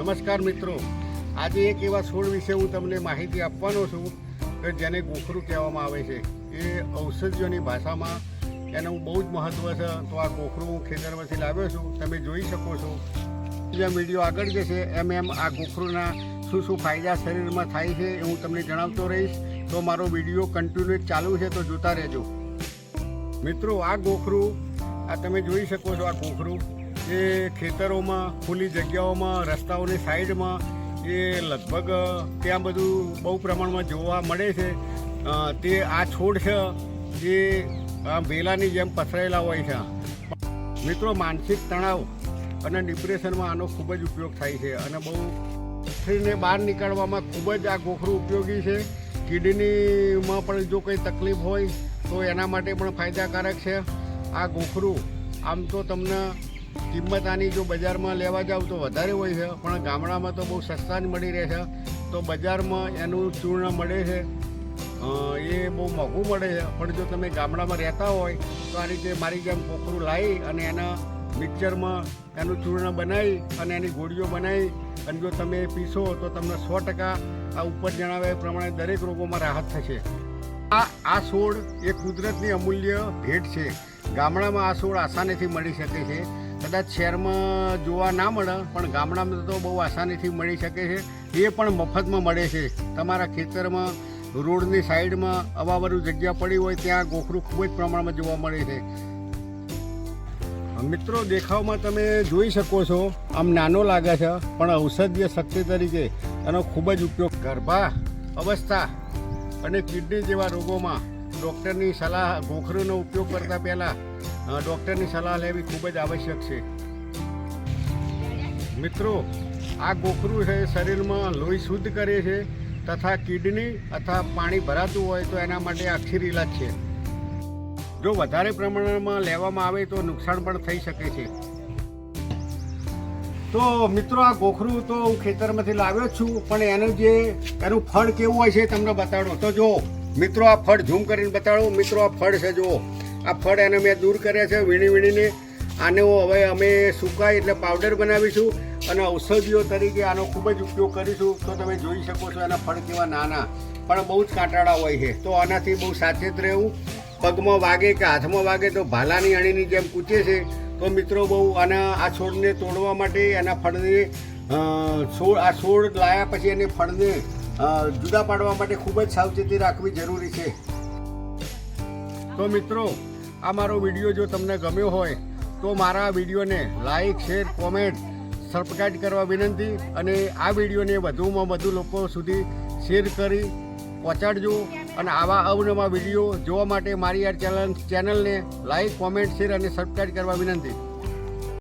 નમસ્કાર મિત્રો. આજે એક એવા છોડ વિશે હું તમને માહિતી આપવાનો છું કે જેને ગોખરું કહેવામાં આવે છે. એ ઔષધિઓની ભાષામાં એનું બહુ જ મહત્ત્વ છે. તો આ ગોખરું હું ખેતરમાંથી લાવ્યો છું. તમે જોઈ શકો છો. જેમ વીડિયો આગળ જશે, એમ એમ આ ગોખરુંના શું શું ફાયદા શરીરમાં થાય છે એ હું તમને જણાવતો રહીશ. તો મારો વીડિયો કન્ટિન્યુ ચાલુ છે તો જોતા રહેજો. મિત્રો, આ ગોખરું, આ તમે જોઈ શકો છો આ ગોખરું. એ ખેતરોમાં, ખુલ્લી જગ્યાઓમાં, રસ્તાઓની સાઈડમાં, એ લગભગ ત્યાં બધું બહુ પ્રમાણમાં જોવા મળે છે. તે આ છોડ છે, એ વેલાની જેમ પથરાયેલા હોય છે. મિત્રો, માનસિક તણાવ અને ડિપ્રેશનમાં આનો ખૂબ જ ઉપયોગ થાય છે અને બહુ શરીરને બહાર નીકળવામાં ખૂબ જ આ ગોખરું ઉપયોગી છે. કિડનીમાં પણ જો કંઈ તકલીફ હોય, તો એના માટે પણ ફાયદાકારક છે. આ ગોખરું, આમ તો તમને કિંમત આની જો બજારમાં લેવા જાવ તો વધારે હોય છે, પણ ગામડામાં તો બહુ સસ્તા જ મળી રહે છે. તો બજારમાં એનું ચૂર્ણ મળે છે. એ બહુ મોંઘું મળે છે. પણ જો તમે ગામડામાં રહેતા હોય, તો આ રીતે મારી જેમ કોકરું લાવી અને એના મિક્સરમાં એનું ચૂર્ણ બનાવી અને એની ગોળીઓ બનાવી. અને જો તમે પીશો તો તમને સો ટકા આ ઉપર જણાવ્યા પ્રમાણે દરેક રોગોમાં રાહત થશે. આ આ છોડ એ કુદરતની અમૂલ્ય ભેટ છે. ગામડામાં આ છોડ આસાનીથી મળી શકે છે. કદાચ શહેરમાં જોવા ના મળે, પણ ગામડામાં તો બહુ આસાનીથી મળી શકે છે. એ પણ મફતમાં મળે છે. તમારા ખેતરમાં, રોડની સાઈડમાં અવાવરું જગ્યા પડી હોય, ત્યાં ગોખરું ખૂબ જ પ્રમાણમાં જોવા મળે છે. મિત્રો, દેખાવમાં તમે જોઈ શકો છો, આમ નાનો લાગે છે, પણ ઔષધીય શક્તિ તરીકે એનો ખૂબ જ ઉપયોગ ગર્ભા અવસ્થા અને કિડની જેવા રોગોમાં ડૉક્ટરની સલાહ, ગોખરોનો ઉપયોગ કરતાં પહેલાં ડૉક્ટરની સલાહ લેવી ખૂબ જ આવશ્યક છે. મિત્રો, આ ગોખરું છે, શરીરમાં લોહી શુદ્ધ કરે છે, તથા કિડની અથવા પાણી ભરાતું હોય તો એના માટે આખી ઇલાજ છે. જો વધારે પ્રમાણમાં લેવામાં આવે તો નુકસાન પણ થઈ શકે છે. તો મિત્રો, આ ગોખરું તો હું ખેતરમાંથી લાવ્યો છું, પણ એનું જે, એનું ફળ કેવું હોય છે તમને બતાડો. તો જો મિત્રો, આ ફળ ઝૂમ કરીને બતાડો. મિત્રો, આ ફળ છે, જુઓ. આ ફળ એને મેં દૂર કર્યા છે, વીણી વીણીને. આને હવે અમે સુકાય એટલે પાવડર બનાવીશું અને ઔષધિઓ તરીકે આનો ખૂબ જ ઉપયોગ કરીશું. તો તમે જોઈ શકો છો એના ફળ કેવા નાના, પણ બહુ જ કાંટાળા હોય છે. તો આનાથી બહુ સાચેત રહેવું. પગમાં વાગે કે હાથમાં વાગે તો ભાલાની અણીની જેમ કૂચે છે. તો મિત્રો, બહુ આના, આ છોડને તોડવા માટે એના ફળને છોડ, આ છોડ લાયા પછી એને ફળને જુદા પાડવા માટે ખૂબ જ સાવચેતી રાખવી જરૂરી છે. તો મિત્રો, આ મારો વીડિયો જો તમને ગમ્યો હોય, તો મારા વિડીયોને લાઈક, શેર, કોમેન્ટ સબસ્ક્રાઈબ કરવા વિનંતી અને આ વિડીયોને વધુમાં વધુ લોકો સુધી શેર કરી પહોંચાડજો અને આવા અવનવા વીડિયો જોવા માટે મારી આ ચેનલ, ચેનલને લાઈક, કોમેન્ટ, શેર અને સબસ્ક્રાઈબ કરવા વિનંતી.